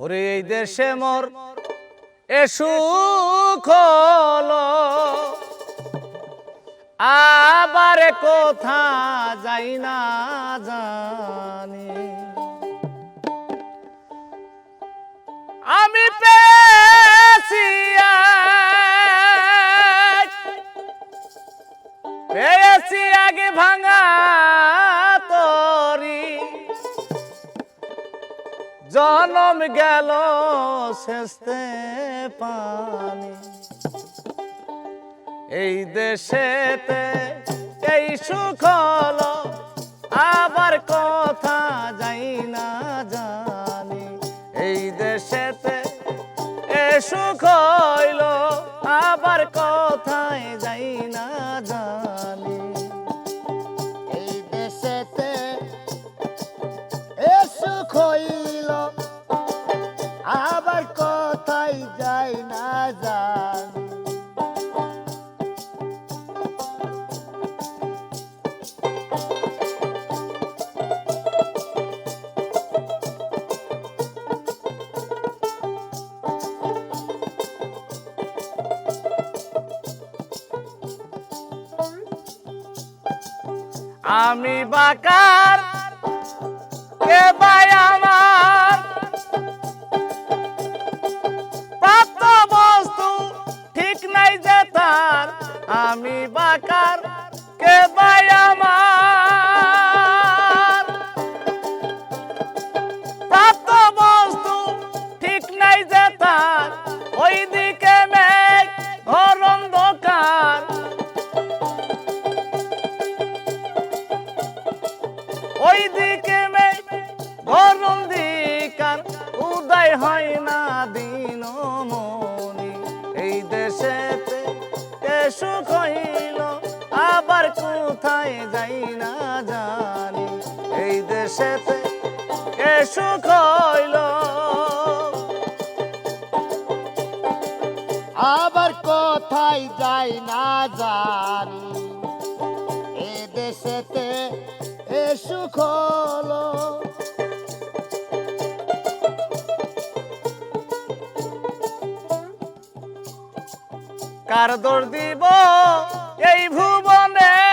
ওরে এই দেশে মোর এসু খোলো আবার কোথা যাই না জানি। আমি পেয়েছি পেয়েছি আগে ভাঙা জনম গেল শেষতে পানি। এই দেশেতে এই সুখ আবার কথা যাই না জানি। এই দেশেতে এ সুখ হইল, আবার কথায় যাই না জানি। আমি বাকার কে ভাই আমার। প্রাপ্ত বস্তু ঠিক নাই যে তার। আমি বাকার কে ভাই আমার। ওই দিকে মেঘ, গরম দিকার, উদয় হয় না দিন মনি এই দেশেতে এ সুখ হইল, আবার কোথায় যাই না জানি। এই দেশেতে এ সুখ হইল, আবার কোথায় যাই না জানি। এসু খোলো। কার দৌড় দিব এই ভুবনে?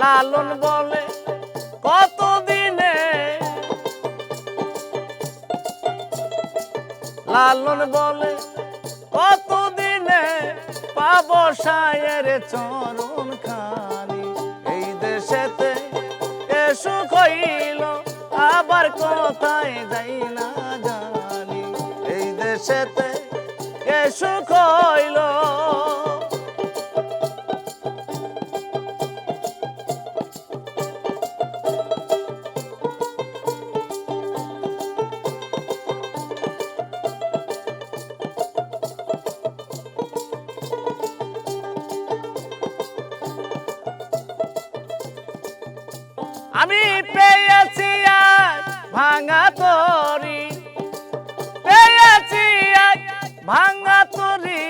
লালন বলে কত দিনে লালন বলে কতদিনে? পাব সায়ের চরণ খানি। এই দেশেতে এসু কইল আবার কোথায় যাই না জানি। এই দেশেতে এসু কইল আমি পেয়েছি আজ ভাঙা তরি। পেয়েছি আজ ভাঙা তরি।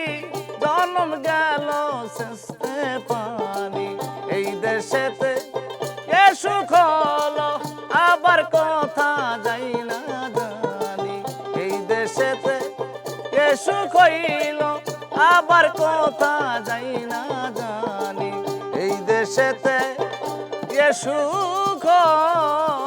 জন্ম গেল শেষে পানি। এই দেশেতে এ সুখ হলো, আবার কথা যাই না জানি। এই দেশেতে এ সুখ হইল, আবার কথা যাই না জানি। এই দেশেতে এ সুখ